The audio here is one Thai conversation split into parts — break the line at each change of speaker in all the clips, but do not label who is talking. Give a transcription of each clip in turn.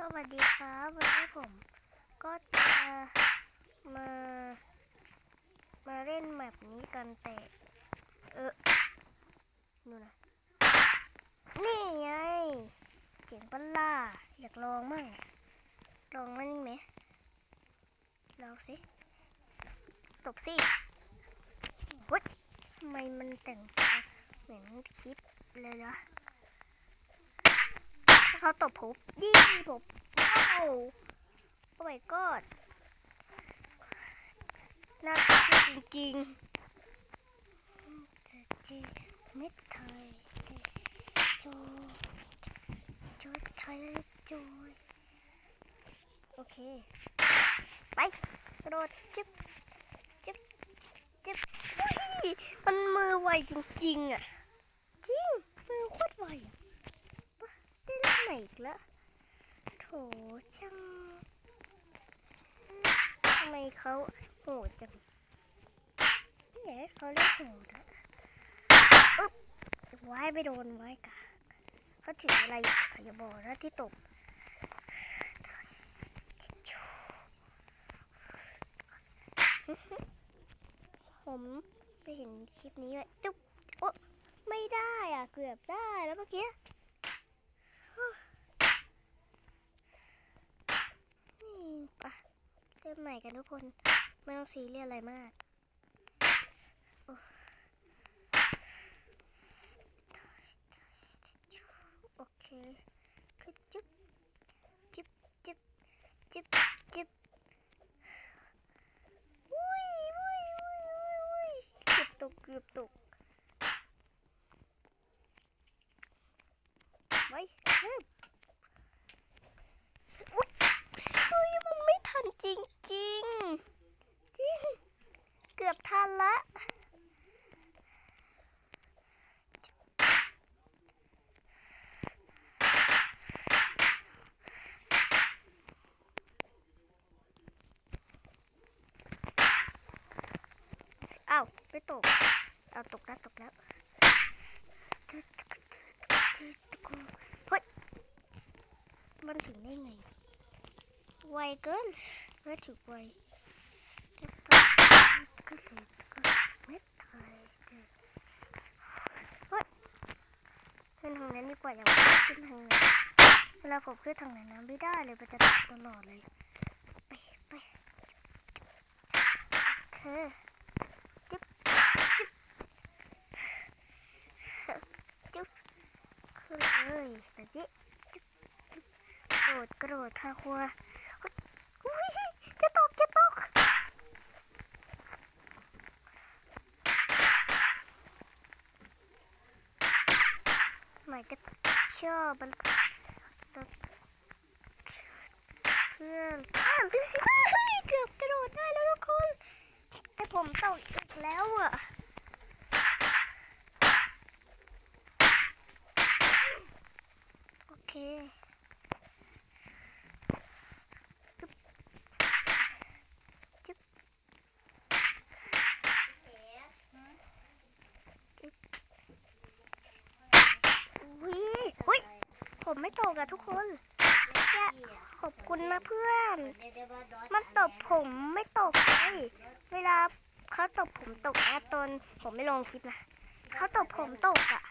สวัสดีครับวันนี้ผมก็จะมา มาเล่นแมปนี้กันแต่เออดูนะ นี่ไงเจ๋งปะล่าอยากลองมั่งลองมั่งไหมลองสิตบสิเฮ้ยทำไมมันแต่งตัวเหมือนคลิปเลยล่ะาเขาตบผมดีผมว้าวโอ้ my god น่ารักจริงๆจีเม็ดไทยจูจูไทยจูโอเค ไปกระโดดจึ๊บจึ๊บจึ๊บมันมือไวจริงๆอะ จริง มือโคตรไว ได้เล่นใหม่อีกแล้วโถช่างทำไมเขาโหดจังไม่อยากให้เขาเล่นโหดอะอึ๊บไว้ไปโดนไว้กะเขาถืออะไรอยู่อย่าบอกนะที่ตบผมไปเห็นคลิปนี้เลยจุ๊บโอ๊ะไม่ได้อะ เกือบได้แล้วเมื่อกี้ นี่ปะเริ่มใหม่กันทุกคน ไม่ต้องซีเรียสอะไรมากโอเคคือจุ๊บจุ๊บจุ๊บจุ๊บจุ๊บอุ้ยอุ้ยอุ้ยอุ้ยอุ้ยเกือบตกเกือบตกไว้เฮ้ย เฮ้ยมันไม่ทันจริงจริงๆจริง เกือบทันละ อ้าวไม่ตกเอาตกแล้วตกแล้วเฮ้ยมันถึงได้ไงไวเกินไม่ถึงไวก็เลยก็เม็ดไทยเฮ้ยขึ้นทางนั้นดีกว่าอย่าขึ้นทางนั้นเวลาผมขึ้นทางไหนนะไม่ได้เลยมันจะตกตลอดเลยไปไปโอเคบจิ๊บจิ๊บขึ้น เลยแบบนี้กระโดดกระโดดพาครัวอุ้ยจะตกจะตกหมายก็ชอบมันตกเพื่อนเฮ้ยเกือบกระโดดได้แล้วทุกคนแต่ผมตกอีกแล้วอะ โอเค อุ้ยอุ้ย ผมไม่ตกอะทุกคนขอบคุณนะเพื่อน มันตบผมไม่ตกเลยเวลาเขาตบผมตกนะตอนผมไม่ลงคลิปนะเขาตบผมตกอะ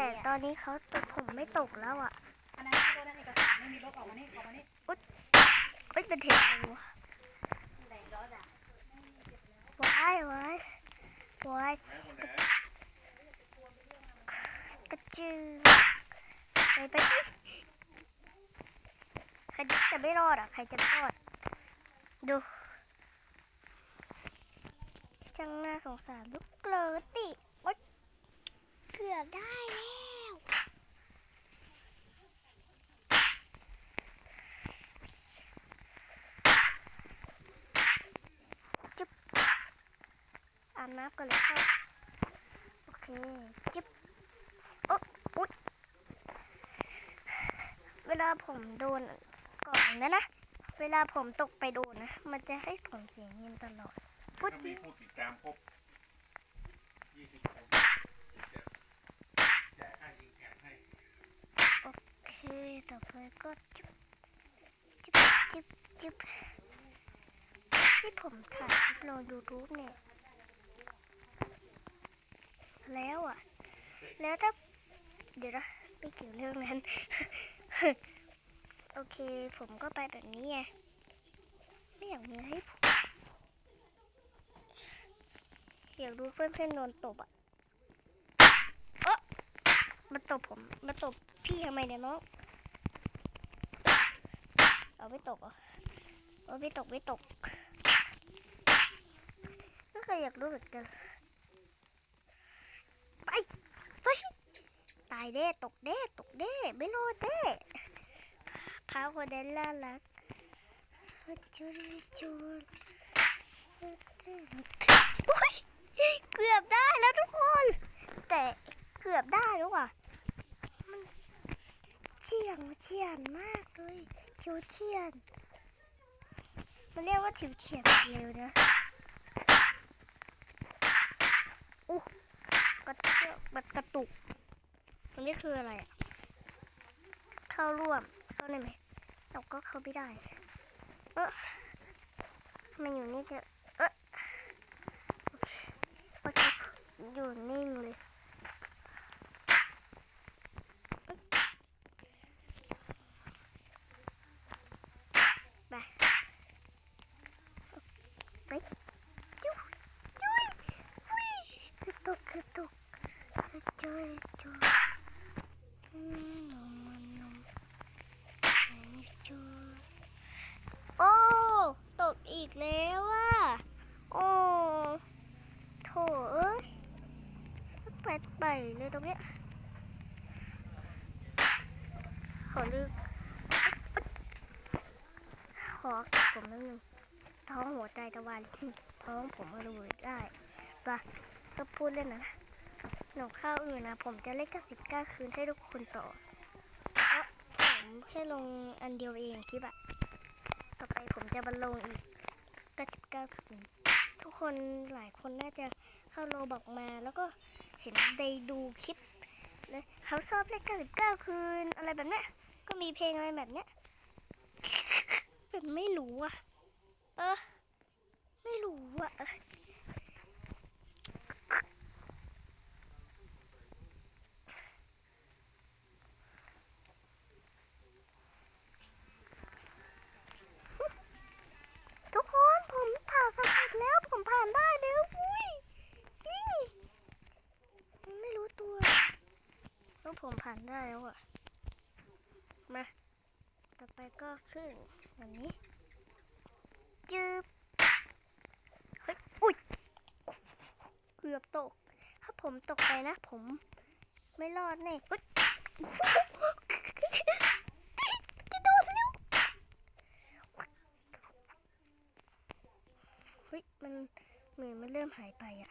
แต่ตอนนี้เขาตบผมไม่ตกแล้วอะ
อันนั้นที่รถนั่นเอกสารไม่มีรถออกมานี่ออกมานี่
เอ้ยเป็นเทปอะไรวะ
ไหนรถอะ
ว้ายว้ายว้ายกระจือไปไปดิใครจะไม่รอดอะ ใครจะไม่รอด ดูจังน่าสงสารลูกเกลือติ เกือบได้แล้วจุ๊บอาบน้ำกันเลยครับโอเคจิ๊บโอ๊ะอุ๊ยเวลาผมโดนก่อนนะนะ เวลาผมตกไปโดนนะ มันจะให้ผมเสียเงินตลอด พูด
ถ้า
จริ
มี
ง
ผู้ติดตามครบ20คนจะ แจกค่ายิงแขนให้
โอเคต่อไปก็จุ๊บจิ๊บจิ๊บจิ๊บที่ผมถ่ายคลิปลง YouTube เนี่ย แล้วอะ แล้วถ้า เดี๋ยวนะไม่เกี่ยวเรื่องนั้น โอเค ผมก็ไปแบบนี้ไง ไม่อยากมีให้ผมอยากดูเพื่อนเพื่อนโดนตบอะเออมาตบผม มาตบพี่ทำไมเนี่ยน้อง เอาไม่ตกเหรอเอาไม่ตกไม่ตกก็เคยอยากรู้เหมือนกันไปไปตายเด้ตกเด้ตกเด้ไม่รอดเด้พาคนนั้นน่ารักจูนจูนโอ๊ยเกือบได้แล้วทุกคน แต่เกือบได้แล้วอะมันเฉียงเฉียนมากเลย ชิวเฉียน มันเรียกว่าถิวเฉียนเร็วนะอู้กระเทือกมันกระตุกอันนี้คืออะไรอะเข้าร่วม เข้าได้ไหมเราก็เข้าไม่ได้ เออมันอยู่นี่จะ เออโอเคอยู่นิ่งเลย ไป ไปจุ๊ยจุ๊ยอุ้ยกระตุกกระตุกกระจุยจุ๊ยอืมนมนมจุ๊ยโอ้ตกอีกแล้วอะโอ้โถเอ้ยแปดไปเลยตรงเนี้ยขอลืมขอกับผมนิดนึง ท้องหัวใจตะวันท้องผมระเบิดได้ปะก็พูดเล่นนะหนูข้าวอื่นนะผมจะเล่นกสิบเก้าคืนให้ทุกคนต่อเพราะผมแค่ลงอันเดียวเองคลิปอะต่อไปผมจะบรรลงอีกก็สิบเก้าคืน ทุกคนหลายคนน่าจะเข้าโลบอกมา แล้วก็เห็นได้ดูคลิปเลยเขาชอบเล่นกับสิบเก้าคืนอะไรแบบเนี้ยก็มีเพลงอะไรแบบเนี้ยแบบไม่รู้อะ เออ ไม่รู้อะทุกคนผมผ่าสำเร็จแล้วผมผ่านได้แล้วอุ้ยจริงไม่รู้ตัวว่าผมผ่านได้แล้วอะมา ต่อไปก็ขึ้นแบบนี้ จืบเฮ้ยอุ้ยเกือบตก ถ้าผมตกไปนะ ผมไม่รอดแน่เฮ้ยกระโดดเร็วเฮ้ยมันเหมือนมันเริ่มหายไปอะ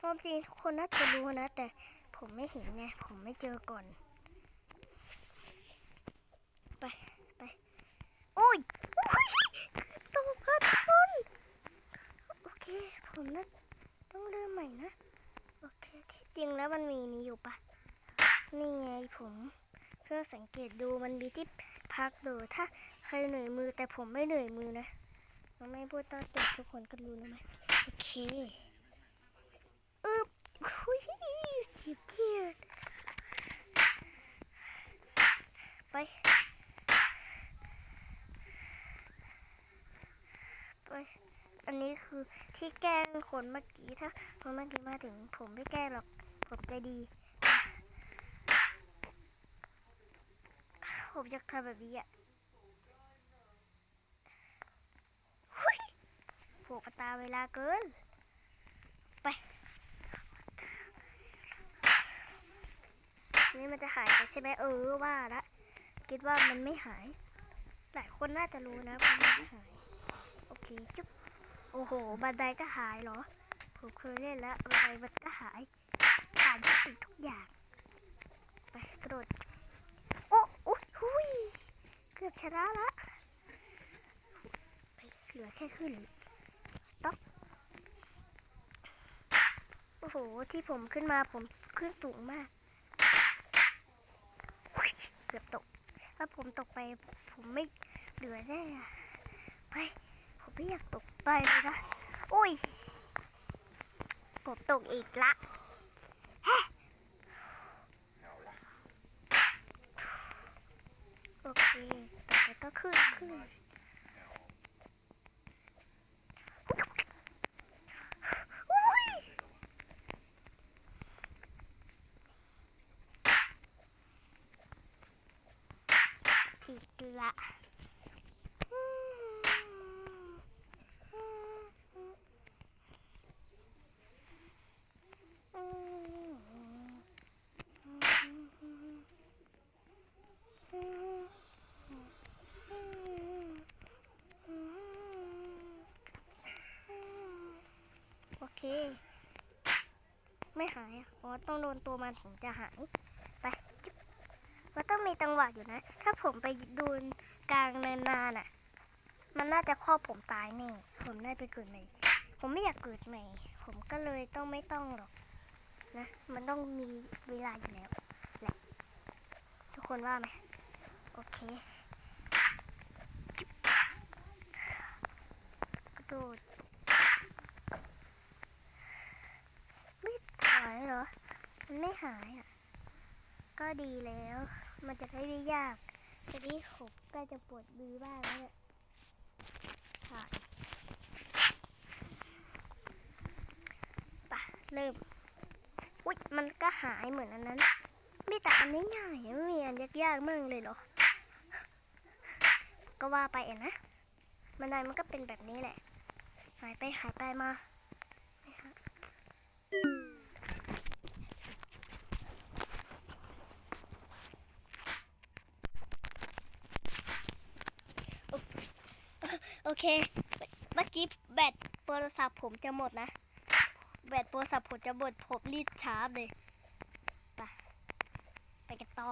ความจริงทุกคนน่าจะรู้นะ แต่ผมไม่เห็นไงผมไม่เจอก่อน ไป ไป โอ้ยโอ้ยตกกระทุนโอเค ผมนะต้องเริ่มใหม่นะ โอเค ที่จริงแล้วมันมีนี้อยู่ปะนี่ไง ผมเพื่อสังเกตดูมันมีที่พักดูถ้าใครเหนื่อยมือแต่ผมไม่เหนื่อยมือนะเราไม่พูดตอนจบทุกคนก็รู้แล้วไหมโอเคอึบคุยสิบเทียดไป ไป อันนี้คือที่แกล้งคนเมื่อกี้ถ้าคนเมื่อกี้มาถึงผมไม่แกล้งหรอก ผมใจดี ผมอยากทำแบบนี้อะเฮ้ยผล่ตาเวลาเกิน ไป นี่มันจะหายไปใช่ไหมเออว่าละคิดว่ามันไม่หาย หลายคนน่าจะรู้นะว่ามันไม่หาย โอเคจุ๊บโอ้โห บันไดก็หายเหรอ ผมเคยเล่นแล้วบันไดมันก็หายผ่านทุกสิ่งทุกอย่าง ไปกระโดด โอ้อุ๊ยหุยเกือบ ชนะละเหลือแค่ขึ้นต๊อกโอ้โห ที่ผมขึ้นมาผมขึ้นสูงมาก เกือบตก ถ้าผมตกไป ผมไม่เหลือได้อะไป ผมไม่อยากตกไปเลยนะ อุ้ย ผมตกอีกละแฮะ
เอาละ
โอเคต่อไปก็ขึ้นขึ้น
อุ๊
ยติดละโอ เค ไม่หายอ๋อต้องโดนตัวมันถึงจะหาย ไปมันต้องมีจังหวะอยู่นะ ถ้าผมไปโดนกลางเนินนานอะ มันน่าจะครอบผมตายแน่ผมได้ไปเกิดใหม่ ผมไม่อยากเกิดใหม่ ผมก็เลยต้องไม่ต้องหรอกนะ มันต้องมีเวลาอยู่แล้วแหละทุกคนว่าไหมโอเคกระโดดไม่หายเหรอ มันไม่ หายอะ ก็ดีแล้ว มันจะได้ไม่ยากทีนี้ผมก็จะปวดมือบ้างแล้วเนี่ยถ่ายปะเริ่ม อุ๊ย มันก็หายเหมือนอันนั้น ไมีแต่อันนี้ง่ายๆไม่มีอันยากๆมั่งเลยเหรอ ก็ว่าไปอะนะบันไดมันก็เป็นแบบนี้แหละ หายไปหายไปมาไม่หา โอเค เมื่อกี้แบตโทรศัพท์ผมจะหมดนะ แบตโทรศัพท์ผมจะหมดผมรีดชาร์จเลย ไป ไปกันต่อ